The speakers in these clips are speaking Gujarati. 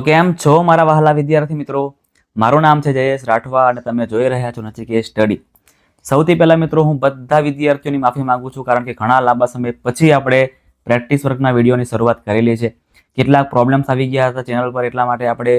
તો કેમ છો મારા વહાલા વિદ્યાર્થી મિત્રો? મારું નામ છે જયેશ રાઠવા અને તમે જોઈ રહ્યા છો નચિકેત સ્ટડી. સૌથી પહેલા મિત્રો, હું બધા વિદ્યાર્થીઓની માફી માંગુ છું કારણ કે ઘણા લાંબા સમય પછી આપણે પ્રેક્ટિસ વર્કના વિડીયોની શરૂઆત કરેલી છે. કેટલાક પ્રોબ્લેમ્સ આવી ગયા હતા ચેનલ પર, એટલા માટે આપણે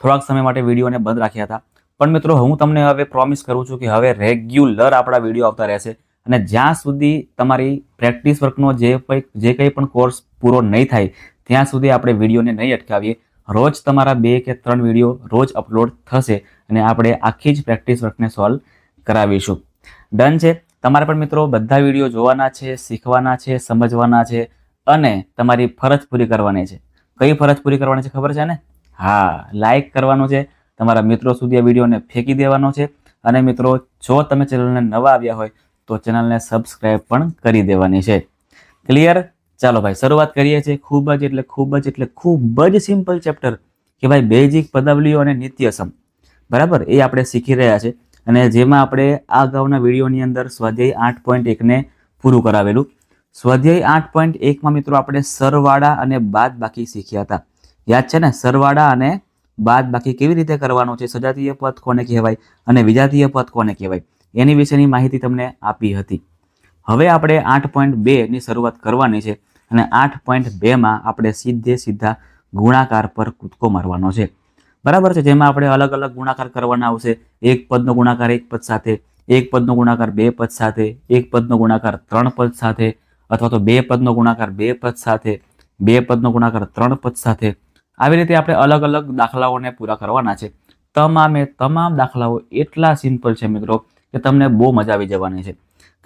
થોડાક સમય માટે વિડીયોને બંધ રાખ્યા હતા. પણ મિત્રો, હું તમને હવે પ્રોમિસ કરું છું કે હવે રેગ્યુલર આપણા વીડિયો આવતા રહેશે અને જ્યાં સુધી તમારી પ્રેક્ટિસ વર્કનો જે કંઈ જે કંઈ પણ કોર્સ પૂરો નહીં થાય, ત્યાં સુધી આપણે વિડીયોને નહીં અટકાવીએ. રોજ તમારા બે કે ત્રણ વીડિયો રોજ અપલોડ થશે અને આપણે આખી જ પ્રેક્ટિસ વર્કને સોલ્વ કરાવીશું. ડન છે? તમારે પણ મિત્રો બધા વીડિયો જોવાના છે, શીખવાના છે, સમજવાના છે અને તમારી ફરજ પૂરી કરવાની છે. કઈ ફરજ પૂરી કરવાની છે ખબર છે ને? હા લાઈક કરવાનું છે, તમારા મિત્રો સુધી આ વિડીયોને ફેંકી દેવાનો છે અને મિત્રો, જો તમે ચેનલને નવા આવ્યા હોય તો ચેનલને સબસ્ક્રાઈબ પણ કરી દેવાની છે. ક્લિયર ચાલો ભાઈ, શરૂઆત કરીએ છીએ ખૂબ જ એટલે ખૂબ જ એટલે ખૂબ જ સિમ્પલ ચેપ્ટર કે ભાઈ બેઝિક પદાવલીઓ અને નિત્યસમ. બરાબર? એ આપણે શીખી રહ્યા છે. અને જેમાં આપણે આ અગાઉના વિડીયોની અંદર સ્વાધ્યાય આઠ પોઈન્ટ એકને પૂરું કરાવેલું. સ્વાધ્યાય આઠ પોઈન્ટ એકમાં મિત્રો આપણે સરવાળા અને બાદ બાકી શીખ્યા હતા. યાદ છે ને? સરવાળા અને બાદ બાકી કેવી રીતે કરવાનો છે? સજાતીય પદ કોને કહેવાય? અને વિજાતીય પદ કોને કહેવાય? એની વિશેની માહિતી તમને આપી હતી. હવે આપણે આઠ પોઈન્ટ બેની શરૂઆત કરવાની છે અને આઠ પોઈન્ટ બેમાં આપણે સીધે સીધા ગુણાકાર પર કૂદકો મારવાનો છે. બરાબર છે? જેમાં આપણે અલગ અલગ ગુણાકાર કરવાના આવશે. એક પદનો ગુણાકાર એક પદ સાથે, એક પદનો ગુણાકાર બે પદ સાથે, એક પદનો ગુણાકાર ત્રણ પદ સાથે અથવા તો બે પદનો ગુણાકાર બે પદ સાથે, બે પદનો ગુણાકાર ત્રણ પદ સાથે. આવી રીતે આપણે અલગ અલગ દાખલાઓને પૂરા કરવાના છે. તમામે તમામ દાખલાઓ એટલા સિમ્પલ છે મિત્રો કે તમને બહુ મજા આવી જવાની છે.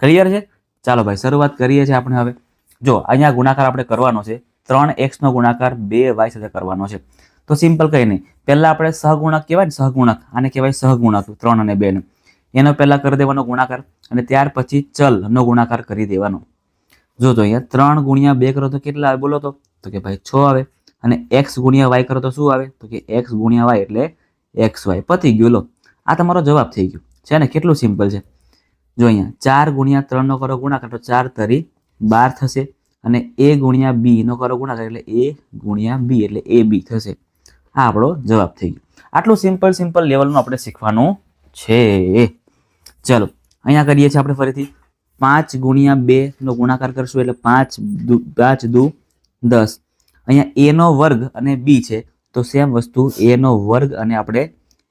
ક્લિયર છે? ચાલો ભાઈ, શરૂઆત કરીએ છીએ આપણે હવે. જો, અહીંયા ગુણાકાર આપણે કરવાનો છે. ત્રણ એક્સનો ગુણાકાર બે વાય સાથે કરવાનો છે. તો સિમ્પલ કંઈ નહીં. પહેલાં આપણે સહગુણક કહેવાય ને, સહગુણક. આને કહેવાય સહગુણક ત્રણ અને બેને એનો પહેલાં કરી દેવાનો ગુણાકાર અને ત્યાર પછી ચલનો ગુણાકાર કરી દેવાનો. જો, તો અહીંયા ત્રણ ગુણ્યા બે કરો તો કેટલા આવે? બોલો તો. તો કે ભાઈ, છ આવે. અને એક્સ ગુણ્યા વાય કરો તો શું આવે? તો કે એક્સ ગુણ્યા વાય એટલે એક્સ વાય. પતી ગયું. લો, આ તમારો જવાબ થઈ ગયો. છે ને? કેટલું સિમ્પલ છે. જો અહીંયા ચાર ગુણ્યા ત્રણનો કરો ગુણાકાર તો ચાર તરી બાર થશે અને એ ગુણ્યા બી નો કરો ગુણાકાર એટલે એ ગુણ્યા બી એટલે એ બી થશે. આ આપણો જવાબ થઈ ગયો. આટલું સિમ્પલ સિમ્પલ લેવલનું આપણે શીખવાનું છે. ચલો, અહીંયા કરીએ છીએ આપણે ફરીથી. પાંચ ગુણ્યા બે નો ગુણાકાર કરશું એટલે પાંચ પાંચ દુ દસ. અહીંયા એ નો વર્ગ અને બી છે, તો સેમ વસ્તુ, એ નો વર્ગ અને આપણે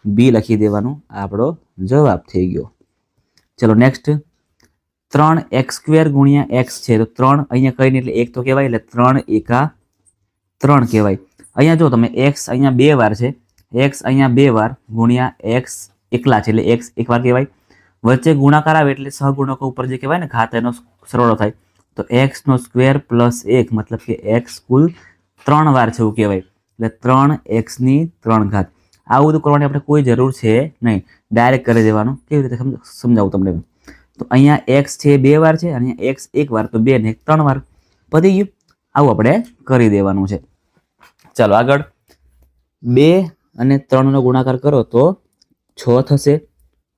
બી લખી દેવાનું આપણો જવાબ થઈ ગયો. ચલો નેક્સ્ટ ત્રણ એક્સ સ્ક્વેર ગુણ્યા એક્સ છે. તો ત્રણ અહીંયા કહીને એટલે એક તો કહેવાય, એટલે ત્રણ એકા ત્રણ કહેવાય. અહીંયા જો તમે એક્સ અહીંયા બે વાર છે. એક્સ અહીંયા બે વાર ગુણ્યા એક્સ એકલા છે, એટલે એક્સ એક વાર કહેવાય. વચ્ચે ગુણાકાર આવે એટલે સહગુણકો ઉપર જે કહેવાય ને, ઘાત એનો સરવાળો થાય. તો એક્સ નો સ્ક્વેર પ્લસ એક મતલબ કે એક્સ કુલ ત્રણ વાર છે એવું કહેવાય. એટલે ત્રણ એક્સની ત્રણ ઘાત. આવું બધું કરવાની આપણે કોઈ જરૂર છે નહીં. ડાયરેક્ટ કરી દેવાનું. કેવી રીતે સમજાવું તમને તો અહીંયા એક્સ છે બે વાર છે અને એક્સ એક વાર, તો બે ને ત્રણ વાર. પતી ગયું. આવું આપણે કરી દેવાનું છે. ચાલો આગળ. બે અને ત્રણનો ગુણાકાર કરો તો છ થશે.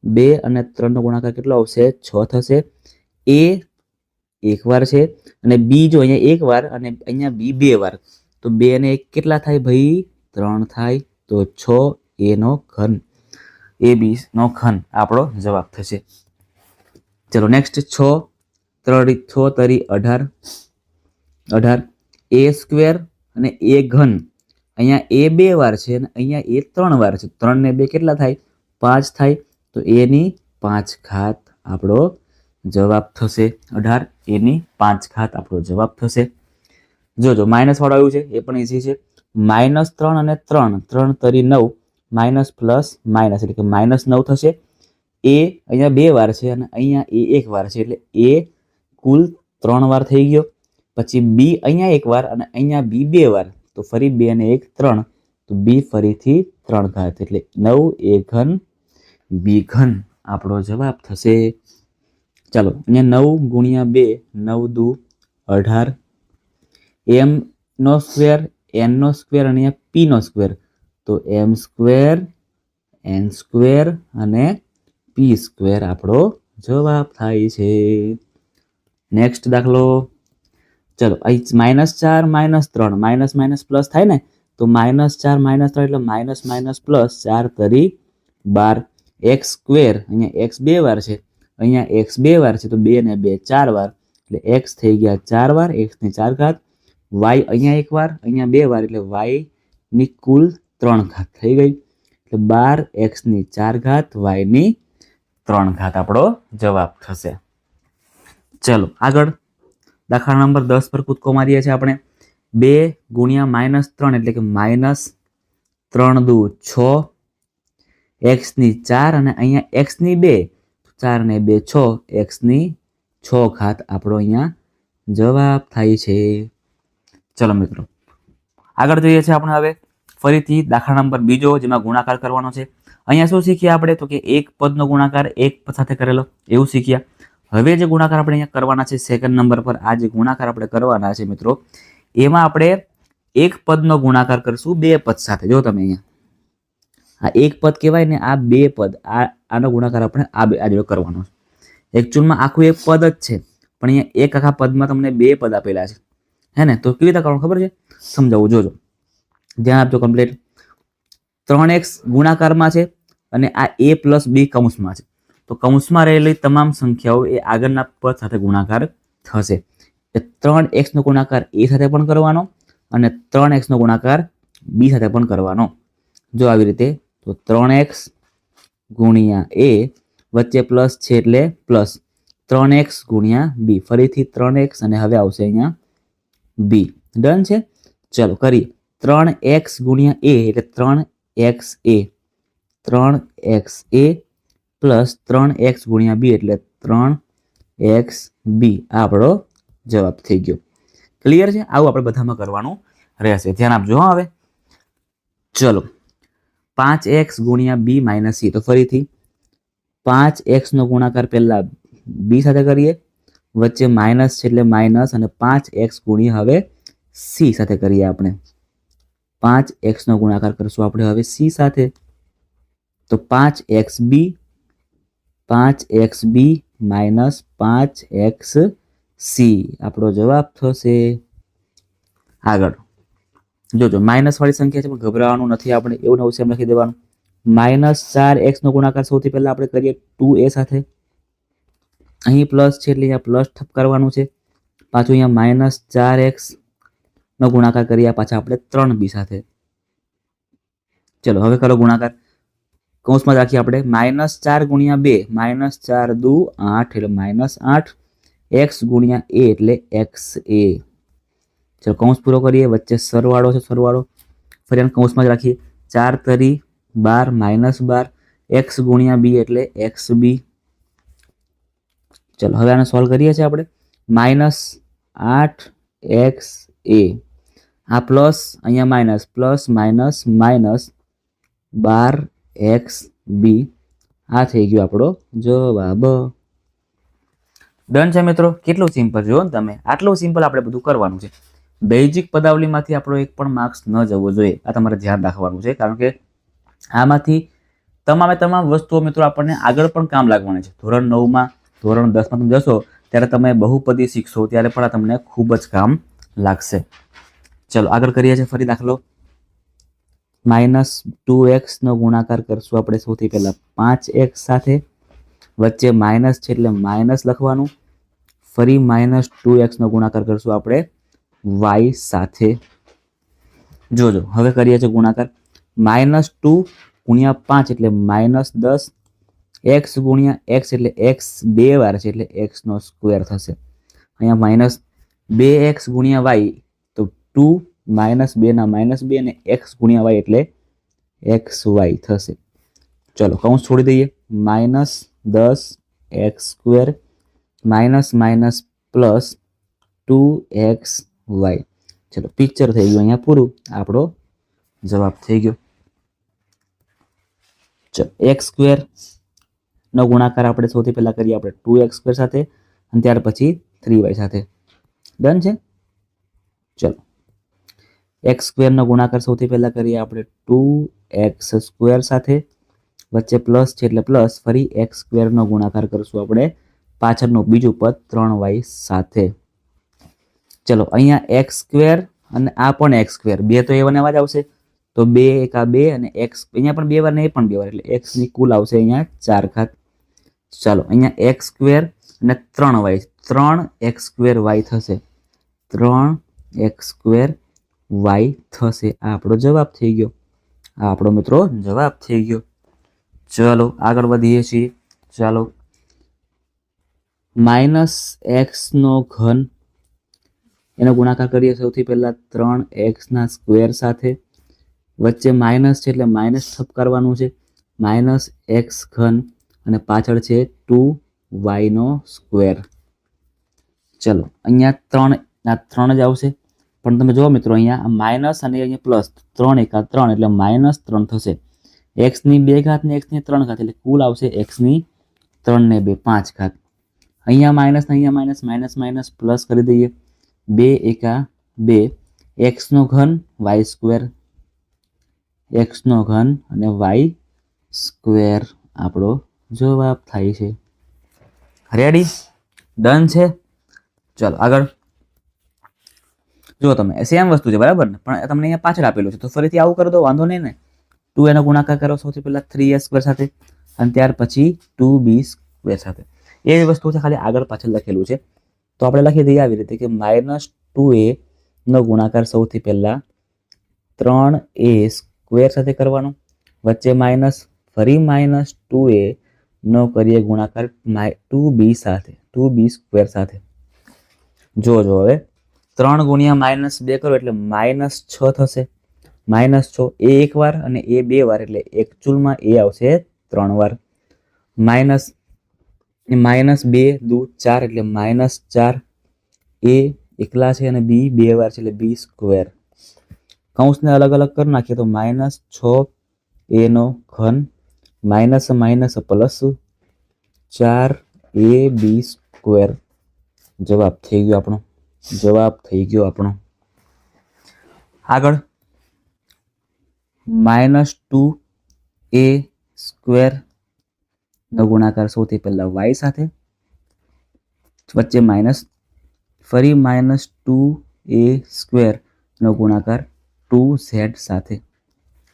બે અને ત્રણનો ગુણાકાર કેટલો આવશે? છ થશે. એ એક વાર છે અને બી જો અહીંયા એક વાર અને અહીંયા બી બે વાર, તો બે અને એક કેટલા થાય ભાઈ? ત્રણ થાય. તો છ એનો ઘન. એ બી નો ઘન. આપણો જવાબ થશે. ચલો નેક્સ્ટ છ, ત્રણ છ, તરી અઢાર. અઢાર. એ સ્ક્વેર અને એ ઘન. અહીંયા એ બે વાર છે અને અહીંયા એ ત્રણ વાર છે. ત્રણ ને બે કેટલા થાય? પાંચ થાય. તો એની પાંચ ઘાત આપણો જવાબ થશે. અઢાર. એની પાંચ ઘાત આપણો જવાબ થશે. જોજો માઇનસ વાળું આવ્યું છે, એ પણ ઈઝી છે. માઇનસ ત્રણ અને ત્રણ. ત્રણ તરી નવ. માઇનસ પ્લસ માઇનસ એટલે કે માઇનસ નવ થશે. એ અહીંયા બે વાર છે અને અહીંયા એ એક વાર છે એટલે એ કુલ ત્રણ વાર થઈ ગયો. પછી બી અહીંયા એક વાર અને અહીંયા બી બે વાર. તો ફરી બે અને એક ત્રણ. તો બી ફરીથી ત્રણ ઘાત એટલે નવ એ ઘન, બી ઘન. આપણો જવાબ થશે. ચાલો, અહીંયા નવ ગુણ્યા બે, નવ દુ અઢાર. એમ નો સ્ક્વેર એનનો સ્ક્વેર અને અહીંયા પીનો સ્ક્વેર. તો એમ સ્ક્વેર એન સ્ક્વેર અને પી સ્ક્વેર આપણો જવાબ થાય છે. નેક્સ્ટ દાખલો. ચલો, અહીં માઇનસ ચાર માઇનસ ત્રણ. માઇનસ માઇનસ પ્લસ થાય ને? તો માઇનસ ચાર માઇનસ ત્રણ એટલે માઇનસ માઇનસ પ્લસ ચાર તરી બાર. એક્સ સ્ક્વેર અહીંયા એક્સ બે વાર છે. અહીંયા એક્સ બે વાર છે, તો બે ને બે ચાર વાર. એટલે એક્સ થઈ ગયા ચાર વાર એક્સ ને ચાર ઘાત. વાય અહીંયા એક વાર, અહીંયા બે વાર, એટલે વાયની કુલ ત્રણ ઘાત થઈ ગઈ. એટલે બાર એક્સની ચાર ઘાત વાયની ત્રણ ઘાત આપણો જવાબ થશે. ચલો, આગળ. દાખલા નંબર દસ પર કૂદકો મારીએ છીએ આપણે. બે ગુણ્યા માઇનસ ત્રણ એટલે કે માઇનસ ત્રણ દુ છ એક્સની ચાર અને અહીંયા એક્સની બે. ચાર ને બે છ એક્સની છ ઘાત આપણો અહીંયા જવાબ થાય છે. ચલો મિત્રો, આગળ જોઈએ છે આપણે હવે. ફરીથી દાખલા નંબર બીજો, જેમાં ગુણાકાર કરવાનો છે. અહીંયા શું શીખ્યા આપણે? તો કે એક પદનો ગુણાકાર એક પદ સાથે કરેલો. એવું શીખ્યા હવે જે ગુણાકાર આપણે અહીંયા કરવાના છે સેકન્ડ નંબર પર આ જે ગુણાકાર આપણે કરવાના છે મિત્રો, એમાં આપણે એક પદનો ગુણાકાર કરશું બે પદ સાથે. જો તમે અહીંયા, આ એક પદ કહેવાય ને આ બે પદ, આ, આનો ગુણાકાર આપણે આ બે, આ જોડે કરવાનો છે. એકચ્યુઅલમાં આખું એક પદ જ છે, પણ અહીંયા એક આખા પદમાં તમને બે પદ આપેલા છે. હે ને? તો કેવી રીતે કરવાનું ખબર છે? સમજાવું, જોજો. ધ્યાન આપજો કમ્પ્લીટ ત્રણ એક્સ ગુણાકારમાં છે અને આ એ પ્લસ બી કૌંસમાં છે. તો કૌંસમાં રહેલી તમામ સંખ્યાઓ એ આગળના પદ સાથે ગુણાકાર થશે. એ ત્રણ એક્સનો ગુણાકાર એ સાથે પણ કરવાનો અને ત્રણ એક્સનો ગુણાકાર બી સાથે પણ કરવાનો. જો આવી રીતે, તો ત્રણ એક્સ ગુણ્યા એ વચ્ચે પ્લસ છે એટલે પ્લસ ત્રણ એક્સ ગુણ્યા બી. ફરીથી ત્રણ એક્સ અને હવે આવશે અહીંયા બી. ડન છે? ચલો, કરીએ. ત્રણ એક્સ ગુણ્યા એ એટલે ત્રણ એક્સ એ. ત્રણ એક્સ એ પ્લસ ત્રણ એક્સ ગુણ્યા બી એટલે ત્રણ એક્સ બી. આ આપણો જવાબ થઈ ગયો. ક્લિયર છે? આવું આપણે બધામાં કરવાનું રહેશે. ધ્યાન આપજો હા હવે. ચલો. પાંચ એક્સ ગુણ્યા બી માઇનસ સી. તો ફરીથી પાંચ એક્સનો ગુણાકાર પહેલાં બી સાથે કરીએ. વચ્ચે માઇનસ છે એટલે માઇનસ અને પાંચ એક્સ ગુણ્યા હવે સી સાથે કરીએ આપણે. પાંચ એક્સનો ગુણાકાર કરશું આપણે હવે સી સાથે. તો પાંચ એક્સ બી, પાંચ એક્સ બી માઇનસ પાંચ એક્સ સી. આપણો જવાબ થશે આગળ. જોજો માઇનસવાળી સંખ્યા છે, પણ ગભરાવાનું નથી, આપણે એવું નવું સેમ લખી દેવાનું. માઇનસ ચાર એક્સનો ગુણાકાર સૌથી પહેલાં આપણે કરીએ ટુ એ સાથે. અહીં પ્લસ છે એટલે અહીંયા પ્લસ ઠપ કરવાનું છે. પાછું અહીંયા માઇનસ ચાર એક્સ નો ગુણાકાર કરીએ પાછા આપણે ત્રણ બી સાથે. ચલો, હવે કરો ગુણાકાર. કૌંસમાં રાખીએ આપણે. માઇનસ ચાર ગુણ્યા બે. માઇનસ ચાર દુ આઠ એટલે માઇનસ આઠ. એક્સ ગુણ્યા એ એટલે એક્સ એ. ચલો, કૌંસ પૂરો કરીએ. વચ્ચે સરવાળો છે, સરવાળો. ફરી કૌંસમાં જ રાખીએ. ચાર તરી બાર માઇનસ બાર. એક્સ ગુણ્યા બી એટલે એક્સ બી. ચલો, હવે આને સોલ્વ કરીએ છીએ આપણે. માઇનસ આઠ એક્સ એ. આ પ્લસ, અહીંયા માઇનસ, પ્લસ, માઇનસ માઇનસ, બાર, એક્સ, બી. આ થઈ ગયો આપણો જવાબ. ડન છે મિત્રો? કેટલું સિમ્પલ? જુઓ ને તમે. આટલું સિમ્પલ આપણે બધું કરવાનું છે. બેઝિક પદાવલીમાંથી આપણો એક પણ માર્ક્સ ન જવો જોઈએ. આ તમારે ધ્યાન રાખવાનું છે, કારણ કે આમાંથી તમામે તમામ વસ્તુઓ મિત્રો આપણને આગળ પણ કામ લાગવાની છે. ધોરણ નવમાં, ધોરણ દસમાં તમે જશો, ત્યારે તમે બહુપદી શીખશો, ત્યારે પણ આ તમને ખૂબ જ કામ લાગશે. ચલો, આગળ કરીએ છીએ ફરી દાખલો. માઇનસ ટુ એક્સનો ગુણાકાર કરશું આપણે સૌથી પહેલાં. પાંચ એક્સ સાથે વચ્ચે માઇનસ છે એટલે માઇનસ લખવાનું. ફરી માઇનસ ટુ એક્સનો ગુણાકાર કરશું આપણે વાય સાથે. જોજો, હવે કરીએ છીએ ગુણાકાર. માઇનસ ટુ ગુણ્યા પાંચ એટલે માઇનસ દસ. એક્સ ગુણ્યા એક્સ એટલે એક્સ બે વાર છે એટલે એક્સનો સ્ક્વેર થશે. અહીંયા માઇનસ બે એક્સ ગુણ્યા વાય ટુ માઇનસ બેના માઇનસ બે અને એક્સ ગુણ્યા વાય એટલે એક્સ વાય થશે. ચલો, કૌંસ છોડી દઈએ. માઇનસ દસ X square minus minus plus two X Y. ચલો, પિક્ચર થઈ ગયું અહીંયા પૂરું. આપણો જવાબ થઈ ગયો. ચલો, એક્સ સ્ક્વેર નો ગુણાકાર આપણે સૌથી પહેલાં કરીએ આપણે ટુ એક્સ સ્ક્વેર સાથે અને ત્યાર પછી થ્રી વાય સાથે. ડન છે? ચલો. એક્સ સ્ક્વેરનો ગુણાકાર સૌથી પહેલાં કરીએ આપણે ટુ એક્સ સ્ક્વેર સાથે, વચ્ચે પ્લસ છે એટલે પ્લસ, ફરી એક્સ સ્ક્વેરનો ગુણાકાર કરશું આપણે પાછળનું બીજું પદ ત્રણ વાય સાથે. ચલો, અહીંયા એક્સ સ્ક્વેર અને આ પણ એક્સ સ્ક્વેર. બે તો એ વન એવા જ આવશે. તો બે એકા બે અને એક્સ, અહીંયા પણ બે વાર ને એ પણ બે વાર, એટલે એક્સની કુલ આવશે અહીંયા ચાર ખાત ચાલો, અહીંયા એક્સ સ્ક્વેર અને ત્રણ વાય, ત્રણ એક્સ સ્ક્વેર વાય થશે. ત્રણ એક્સ સ્ક્વેર વાય થશે? આ આપણો જવાબ થઈ ગયો. આ આપણો મિત્રો જવાબ થઈ ગયો. ચલો, આગળ વધીએ છીએ. ચાલો. માઇનસ એક્સનો ઘન. એનો ગુણાકાર કરીએ સૌથી પહેલાં ત્રણ એક્સના સ્ક્વેર સાથે. વચ્ચે માઇનસ છે એટલે માઇનસ થપ છે. માઇનસ એક્સ ઘન અને પાછળ છે ટુ વાયનો સ્ક્વેર. ચલો, અહીંયા ત્રણ ના ત્રણ જ આવશે. પણ તમે જુઓ મિત્રો, અહીંયા માઇનસ અને અહીંયા પ્લસ ત્રણ એકા ત્રણ, એટલે માઇનસ ત્રણ થશે. એક્સની બે ઘાત ને એક્સની ત્રણ ઘાત, એટલે કુલ આવશે એક્સની ત્રણ ને બે, પાંચ ઘાત. અહીંયા માઇનસ અહીંયા માઇનસ માઇનસ માઇનસ, પ્લસ કરી દઈએ. બે એકા બે એક્સનો ઘન વાય સ્ક્વેર. એક્સનો ઘન અને વાય સ્ક્વેર. આપણો જવાબ થાય છે. રેડી ડન છે? ચલો, આગળ. જુઓ તમે સેમ વસ્તુ છે, બરાબર ને? પણ તમને અહીંયા પાછળ આપેલું છે. તો ફરીથી આવું કરી દો, વાંધો નહીં ને. ટુ એનો ગુણાકાર કરો સૌથી પહેલા થ્રી એ સ્ક્વેર સાથે અને ત્યાર પછી ટુ બી સ્ક્વેર સાથે. એ જ વસ્તુ છે ખાલી આગળ પાછળ લખેલું છે. તો આપણે લખી દઈએ આવી રીતે કે માઇનસ ટુ એ નો ગુણાકાર સૌથી પહેલા ત્રણ એ સ્ક્વેર સાથે કરવાનો. વચ્ચે માઇનસ ફરી માઇનસ ટુ એ નો કરીએ ગુણાકાર ટુ બી સાથે ટુ બી સ્ક્વેર સાથે. જો જો હવે. ત્રણ ગુણ્યા માઇનસ બે કરો એટલે માઇનસ છ થશે. માઇનસ છ એ એક વાર અને એ બે વાર એટલે એકચુઅલમાં એ આવશે ત્રણ વાર. માઇનસ માઇનસ બે દુ ચાર એટલે માઇનસ ચાર. એ એકલા છે અને બી બે વાર છે એટલે બી સ્ક્વેર. કૌંસને અલગ અલગ કરી નાખીએ તો માઇનસ છ એનો ઘન, માઇનસ માઇનસ પ્લસ ચાર એ બી સ્ક્વેર. જવાબ થઈ ગયો આપણો. જવાબ થઈ ગયો આપણો. આગળ. માઇનસ ટુ એ સ્ક્વેર નો ગુણાકાર સૌથી પહેલા વાય સાથે. વચ્ચે માઇનસ ફરી માઇનસ ટુ એ સ્ક્વેર નો ગુણાકાર ટુ ઝેડ સાથે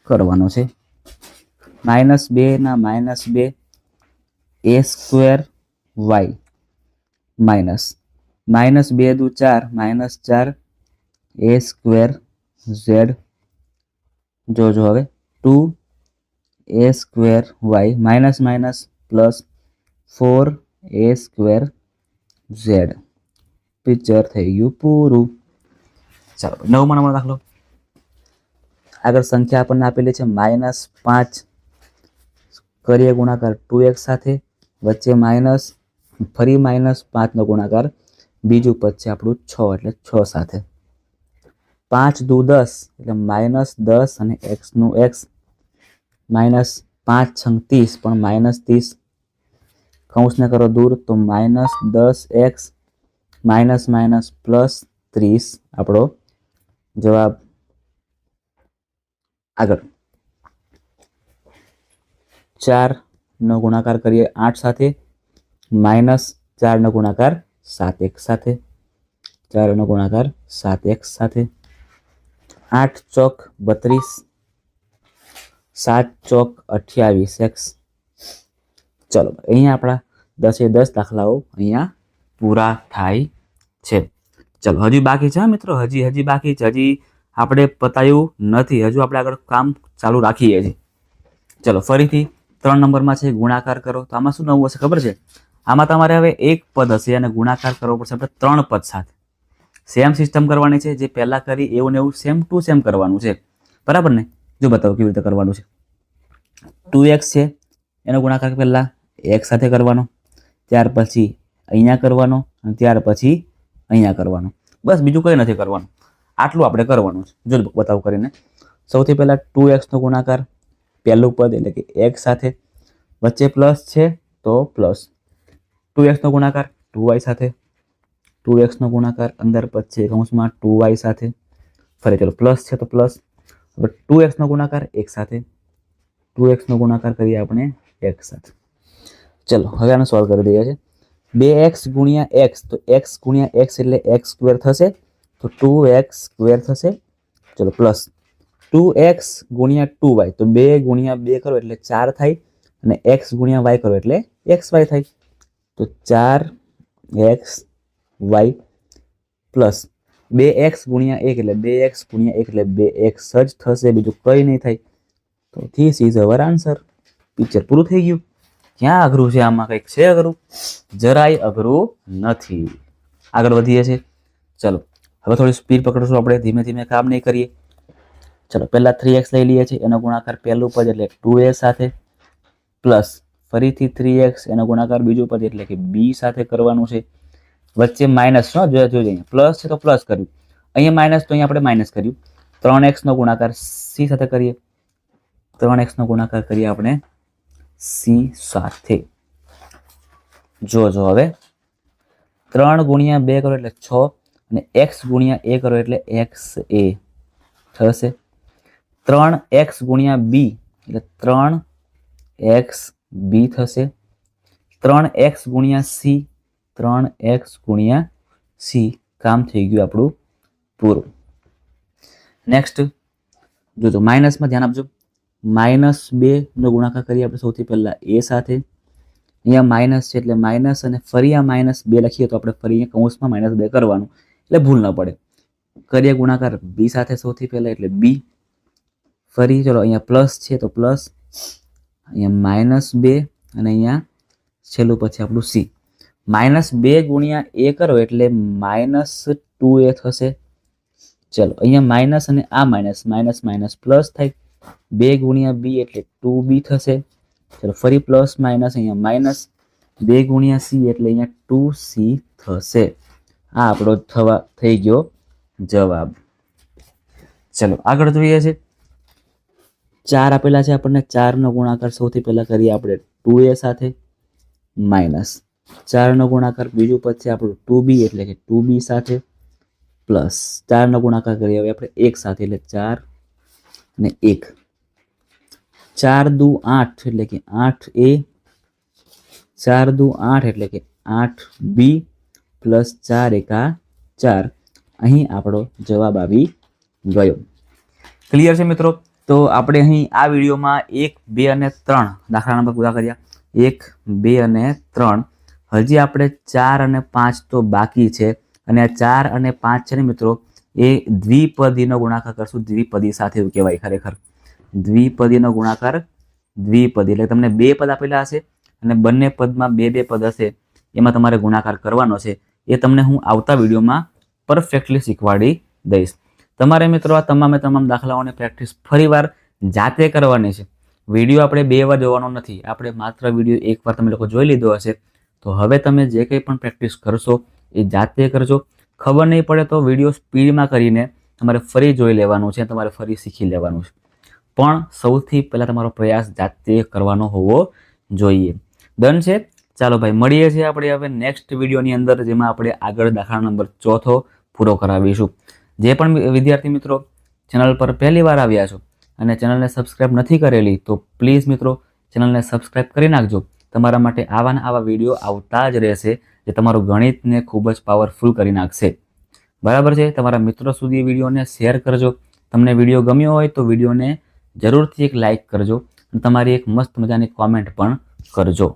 કરવાનો છે. માઇનસ બે ના માઇનસ બે A square Y minus minus બે દુ ચાર, માઇનસ ચાર, એ સ્ક્વેર ઝેડ. જોજો હવે. Two, A square Y, minus minus plus four, A square Z. Picture થઈ ગયું પૂરું. ચાલો, નવમાં નંબર દાખલો. આગળ સંખ્યા આપણને આપેલી છે માઇનસ પાંચ. કરીએ ગુણાકાર ટુ એક્સ સાથે. વચ્ચે માઇનસ, ફરી માઇનસ પાંચનો ગુણાકાર બીજું પદ છે આપણું છ, એટલે છ સાથે. પાંચ દુ દસ, એટલે માઇનસ દસ અને એક્સનું એક્સ. માઇનસ પાંચ છંગ ત્રીસ, પણ માઇનસ ત્રીસ. કૌંસને કરો દૂર, તો માઇનસ દસ એક્સ, માઇનસ માઇનસ પ્લસ ત્રીસ. આપણો જવાબ આગળ. ચારનો ગુણાકાર કરીએ આઠ સાથે. માઇનસ ચારનો ગુણાકાર સાત એક સાથે ચારનો ગુણાકાર સાત એક સાથે, આઠ ચોક બત્રીસ, સાત ચોક અઠ્યાવીસ એક્સ. ચલો, અહીંયા આપણા દસે દસ દાખલાઓ અહીંયા પૂરા થાય છે. ચલો, હજી બાકી છે મિત્રો, હજી હજી બાકી છે. હજી આપણે પતાયું નથી, હજુ આપણે આગળ કામ ચાલુ રાખીએ છીએ. ચલો, ફરીથી ત્રણ નંબરમાં છે ગુણાકાર કરો. તો આમાં શું નવું હશે ખબર છે? આમાં તમારે હવે એક પદ હશે અને ગુણાકાર કરવો પડશે આપણે ત્રણ પદ સાથે. સેમ સિસ્ટમ કરવાની છે, જે પહેલાં કરી, એવું ને એવું સેમ ટુ સેમ કરવાનું છે. બરાબર ને? જો બતાવો કેવી રીતે કરવાનું છે. ટુ એક્સ છે, એનો ગુણાકાર પહેલાં એક સાથે કરવાનો, ત્યાર પછી અહીંયા કરવાનો અને ત્યાર પછી અહીંયા કરવાનો. બસ બીજું કંઈ નથી કરવાનું. આટલું આપણે કરવાનું છે. જો બતાવ કરીને. સૌથી પહેલાં ટુ એક્સનો ગુણાકાર, પહેલું પદ એટલે કે એક સાથે. વચ્ચે પ્લસ છે તો પ્લસ ટુ એક્સનો ગુણાકાર, ટુ વાય સાથે. ટુ એક્સનો ગુણાકાર અંદર પદ છે કૌંસમાં ટુ વાય સાથે. ફરી ચલો, પ્લસ છે તો પ્લસ. હવે ટુ એક્સનો ગુણાકાર એક સાથે. ટુ એક્સનો ગુણાકાર કરીએ આપણે એક સાથે. ચલો, હવે આને સોલ્વ કરી દઈએ છીએ બે એક્સ ગુણ્યા એક્સ, તો એક્સ ગુણ્યા એક્સ એટલે એક્સ સ્ક્વેર થશે. તો ટુ એક્સ સ્ક્વેર થશે. ચલો, પ્લસ. ટુ એક્સ ગુણ્યા ટુ વાય, તો બે ગુણ્યા બે કરો એટલે ચાર થાય. અને એક્સ ગુણ્યા વાય કરો એટલે એક્સ વાય થાય. તો ચાર એક્સ વાય પ્લસ બે એક્સ ગુણ્યા એક એટલે બે એક્સ ગુણ્યા એક એટલે બે એક્સ જ થશે. બીજું કંઈ નહીં થાય. તો this is our answer picture પૂરું થઈ ગયું. ક્યાં અઘરું છે? આમાં કંઈક છે અઘરું? જરાય અઘરું નથી. આગળ વધીએ છીએ. ચલો, હવે થોડી સ્પીડ પકડશું આપણે. ધીમે ધીમે કામ નહીં કરીએ. ચલો, પહેલાં થ્રી એક્સ લઈ લઈએ છીએ. એનો ગુણાકાર પહેલું પદ એટલે ટુ એ સાથે. પ્લસ ફરીથી થ્રી એક્સ એનો ગુણાકાર બીજું પદ એટલે કે બી સાથે કરવાનું છે. વચ્ચે માઇનસ નો જોયા જોજો અહીંયા પ્લસ છે તો પ્લસ કર્યું. અહીંયા માઇનસ તો અહીંયા આપણે માઇનસ કર્યું. ત્રણ એક્સનો ગુણાકાર સી સાથે કરીએ. ત્રણ એક્સનો ગુણાકાર કરીએ આપણે સી સાથે. જો જો હવે. ત્રણ ગુણ્યા બે કરો એટલે છ અને એક્સ ગુણ્યા એ કરો એટલે એક્સ એ થશે. ત્રણ એક્સ ગુણ્યા બી એટલે ત્રણ એક્સ બી થશે. ત્રણ એક્સ ગુણ્યા સી, ત્રણ એક્સ ગુણ્યા સી. કામ થઈ ગયું આપણું પૂરું. નેક્સ્ટ જોજો માઇનસમાં ધ્યાન આપજો. માઇનસ બેનો ગુણાકાર કરીએ આપણે સૌથી પહેલાં એ સાથે. અહીંયા માઇનસ છે એટલે માઇનસ અને ફરી આ માઇનસ બે લખીએ તો આપણે ફરી અહીંયા કૌંસમાં માઇનસ બે કરવાનું. એટલે ભૂલ ન પડે. કરીએ ગુણાકાર બી સાથે સૌથી પહેલાં એટલે બી. ફરી, ચલો અહીંયા પ્લસ છે તો પ્લસ. અહીંયા માઇનસ બે અને અહીંયા છેલ્લું પછી આપણું સી. માઇનસ બે ગુણ્યા એ કરો એટલે માઇનસ ટુ એ થશે. ચલો, અહીંયા માઇનસ અને આ માઇનસ માઇનસ માઇનસ પ્લસ થાય. બે ગુણ્યા બી એટલે ટુ બી થશે. ચલો, ફરી પ્લસ માઇનસ, અહીંયા માઇનસ બે ગુણ્યા સી એટલે અહીંયા ટુ સી થશે. આ આપણો થવા, થઈ ગયો જવાબ. ચલો, આગળ જોઈએ છે. ચાર આપેલા છે આપણને. ચારનો ગુણાકાર સૌથી પહેલા કરીએ આપણે ટુ એ સાથે માઇનસ. ચારનો ગુણાકાર બીજું પદ છે આપણું ટુ બી એટલે કે ટુ બી સાથે પ્લસ. ચારનો ગુણાકાર કરીએ હવે આપણે એક સાથે, એટલે ચાર અને એક. ચાર દુ આઠ, એટલે કે આઠ એ ચાર દુ આઠ, એટલે કે આઠ બી પ્લસ ચાર એકા ચાર. અહીં આપણો જવાબ આવી ગયો. ક્લિયર છે મિત્રો? તો આપણે અહીં આ વિડીયોમાં એક, બે અને ત્રણ દાખલા નંબર પૂરા કર્યા. એક, બે અને ત્રણ. હજી આપણે ચાર અને પાંચ તો બાકી છે. અને આ ચાર અને પાંચ છે ને મિત્રો, એ દ્વિપદીનો ગુણાકાર કરશું. દ્વિપદી સાથે એવું કહેવાય ખરેખર. દ્વિપદીનો ગુણાકાર દ્વિપદી. એટલે તમને બે પદ આપેલા હશે અને બંને પદમાં બે બે પદ હશે. એમાં તમારે ગુણાકાર કરવાનો છે. એ તમને હું આવતા વિડીયોમાં પરફેક્ટલી શીખવાડી દઈશ. તમારે મિત્રો આ તમામે તમામ દાખલાઓની પ્રેક્ટિસ ફરીવાર જાતે કરવાની છે. વીડિયો આપણે બે વાર જોવાનો નથી. આપણે માત્ર વીડિયો એકવાર તમે લોકો જોઈ લીધો હશે. તો હવે તમે જે કંઈ પણ પ્રેક્ટિસ કરશો એ જાતે કરજો. ખબર નહીં પડે તો વીડિયો સ્પીડમાં કરીને તમારે ફરી જોઈ લેવાનું છે, તમારે ફરી શીખી લેવાનું છે. પણ સૌથી પહેલાં તમારો પ્રયાસ જાતે કરવાનો હોવો જોઈએ. ડન છે? ચાલો ભાઈ, મળીએ છીએ આપણે હવે નેક્સ્ટ વિડીયોની અંદર, જેમાં આપણે આગળ દાખલા નંબર ચોથો પૂરો કરાવીશું. જે પણ વિદ્યાર્થી મિત્રો ચેનલ પર પહેલી વાર આવ્યા છો અને ચેનલને સબસ્ક્રાઇબ નથી કરેલી, તો પ્લીઝ મિત્રો ચેનલને સબસ્ક્રાઇબ કરી નાખજો. તમારા માટે આવા ને આવા વીડિયો આવતા જ રહેશે જે તમારું ગણિતને ખૂબ જ પાવરફુલ કરી નાખશે. બરાબર છે? તમારા મિત્રો સુધી વિડીયોને શેર કરજો. તમને વીડિયો ગમ્યો હોય તો વિડીયોને જરૂરથી એક લાઇક કરજો અને તમારી એક મસ્ત મજાની કોમેન્ટ પણ કરજો.